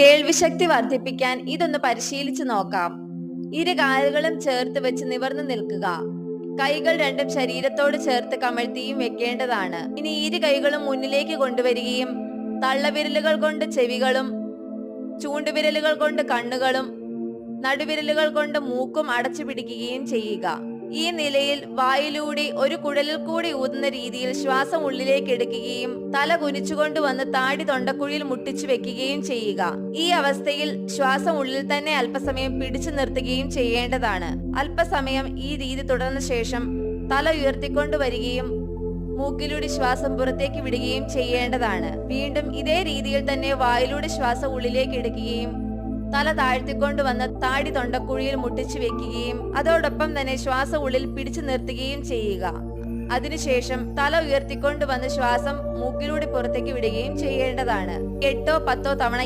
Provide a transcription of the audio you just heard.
കേൾവിശക്തി വർദ്ധിപ്പിക്കാൻ ഇതൊന്ന് പരിശീലിച്ചു നോക്കാം. ഇരു കാലുകളും ചേർത്ത് വെച്ച് നിവർന്നു നിൽക്കുക. കൈകൾ രണ്ടും ശരീരത്തോട് ചേർത്ത് കമഴ്ത്തിയും വെക്കേണ്ടതാണ്. ഇനി ഇരു കൈകളും മുന്നിലേക്ക് കൊണ്ടുവരികയും തള്ളവിരലുകൾ കൊണ്ട് ചെവികളും ചൂണ്ടുവിരലുകൾ കൊണ്ട് കണ്ണുകളും നടുവിരലുകൾ കൊണ്ട് മൂക്കും അടച്ചു പിടിക്കുകയും ചെയ്യുക. ഈ നിലയിൽ വായിലൂടെ ഒരു കുഴലിൽ കൂടി ഊതുന്ന രീതിയിൽ ശ്വാസം ഉള്ളിലേക്ക് എടുക്കുകയും തല കുനിച്ചുകൊണ്ട് വന്ന് താടി തൊണ്ടക്കുഴിയിൽ മുട്ടിച്ചു വെക്കുകയും ചെയ്യുക. ഈ അവസ്ഥയിൽ ശ്വാസം ഉള്ളിൽ തന്നെ അല്പസമയം പിടിച്ചു നിർത്തുകയും ചെയ്യേണ്ടതാണ്. അല്പസമയം ഈ രീതി തുടർന്ന ശേഷം തല ഉയർത്തിക്കൊണ്ട് വരികയും മൂക്കിലൂടെ ശ്വാസം പുറത്തേക്ക് വിടുകയും ചെയ്യേണ്ടതാണ്. വീണ്ടും ഇതേ രീതിയിൽ തന്നെ വായിലൂടെ ശ്വാസം ഉള്ളിലേക്ക് എടുക്കുകയും തല താഴ്ത്തിക്കൊണ്ട് വന്ന് താടി തൊണ്ടക്കുഴിയിൽ മുട്ടിച്ചു വെക്കുകയും അതോടൊപ്പം തന്നെ ശ്വാസം ഉള്ളിൽ പിടിച്ചു നിർത്തുകയും ചെയ്യുക. അതിനുശേഷം തല ഉയർത്തിക്കൊണ്ട് വന്ന് ശ്വാസം മൂക്കിലൂടെ പുറത്തേക്ക് വിടുകയും ചെയ്യേണ്ടതാണ്. എട്ടോ പത്തോ തവണ